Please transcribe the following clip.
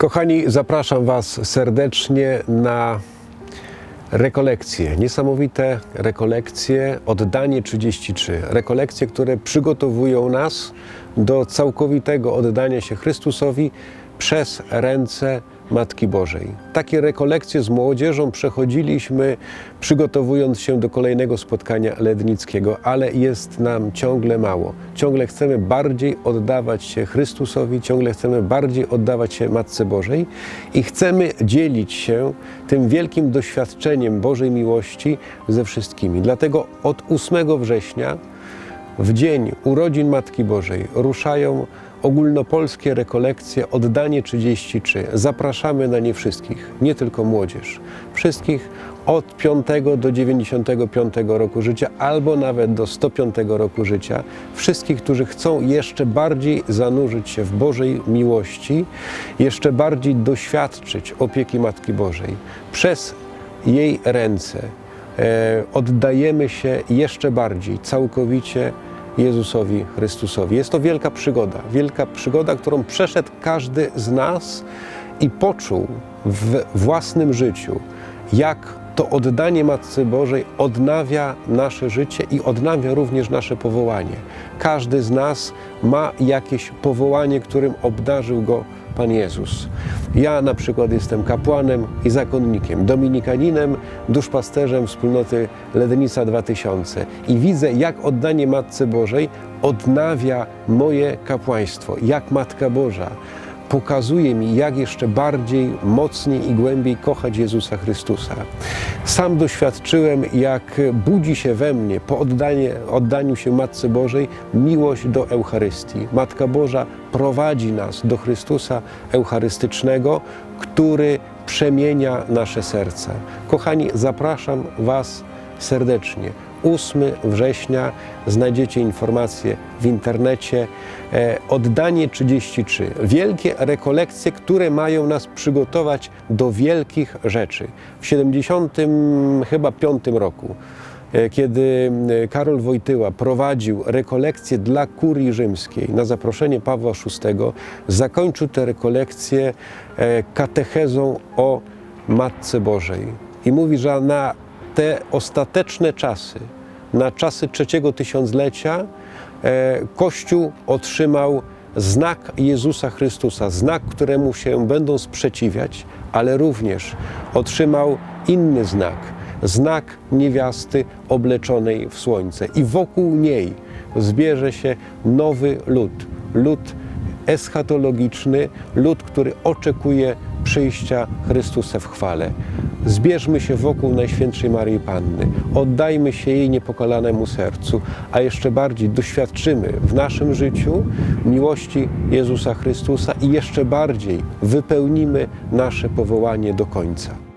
Kochani, zapraszam Was serdecznie na rekolekcje, niesamowite rekolekcje, oddanie 33. Rekolekcje, które przygotowują nas do całkowitego oddania się Chrystusowi przez ręce Matki Bożej. Takie rekolekcje z młodzieżą przechodziliśmy, przygotowując się do kolejnego spotkania Lednickiego, ale jest nam ciągle mało. Ciągle chcemy bardziej oddawać się Chrystusowi, ciągle chcemy bardziej oddawać się Matce Bożej i chcemy dzielić się tym wielkim doświadczeniem Bożej miłości ze wszystkimi. Dlatego od 8 września w dzień urodzin Matki Bożej ruszają ogólnopolskie rekolekcje Oddanie 33. Zapraszamy na nie wszystkich, nie tylko młodzież. Wszystkich od 5 do 95 roku życia, albo nawet do 105 roku życia. Wszystkich, którzy chcą jeszcze bardziej zanurzyć się w Bożej miłości, jeszcze bardziej doświadczyć opieki Matki Bożej przez jej ręce. E, oddajemy się jeszcze bardziej, całkowicie Jezusowi Chrystusowi. Jest to wielka przygoda, wielka przygoda, którą przeszedł każdy z nas i poczuł w własnym życiu, jak to oddanie Matce Bożej odnawia nasze życie i odnawia również nasze powołanie. Każdy z nas ma jakieś powołanie, którym obdarzył go Pan Jezus. Ja na przykład jestem kapłanem i zakonnikiem, dominikaninem, duszpasterzem wspólnoty Lednica 2000 i widzę, jak oddanie Matce Bożej odnawia moje kapłaństwo, jak Matka Boża pokazuje mi, jak jeszcze bardziej, mocniej i głębiej kochać Jezusa Chrystusa. Sam doświadczyłem, jak budzi się we mnie po oddanie, oddaniu się Matce Bożej miłość do Eucharystii. Matka Boża prowadzi nas do Chrystusa Eucharystycznego, który przemienia nasze serca. Kochani, zapraszam Was serdecznie. 8 września znajdziecie informacje w internecie. E, oddanie 33. Wielkie rekolekcje, które mają nas przygotować do wielkich rzeczy. W 70 chyba 5 roku e, kiedy e, Karol Wojtyła prowadził rekolekcje dla kurii rzymskiej na zaproszenie Pawła VI, zakończył te rekolekcje katechezą o Matce Bożej. I mówi, że na te ostateczne czasy, na czasy trzeciego tysiąclecia, e, Kościół otrzymał znak Jezusa Chrystusa, znak, któremu się będą sprzeciwiać, ale również otrzymał inny znak, znak niewiasty obleczonej w słońce. I wokół niej zbierze się nowy lud, lud eschatologiczny, lud, który oczekuje przyjścia Chrystusa w chwale. Zbierzmy się wokół Najświętszej Maryi Panny, oddajmy się jej niepokalanemu sercu, a jeszcze bardziej doświadczymy w naszym życiu miłości Jezusa Chrystusa i jeszcze bardziej wypełnimy nasze powołanie do końca.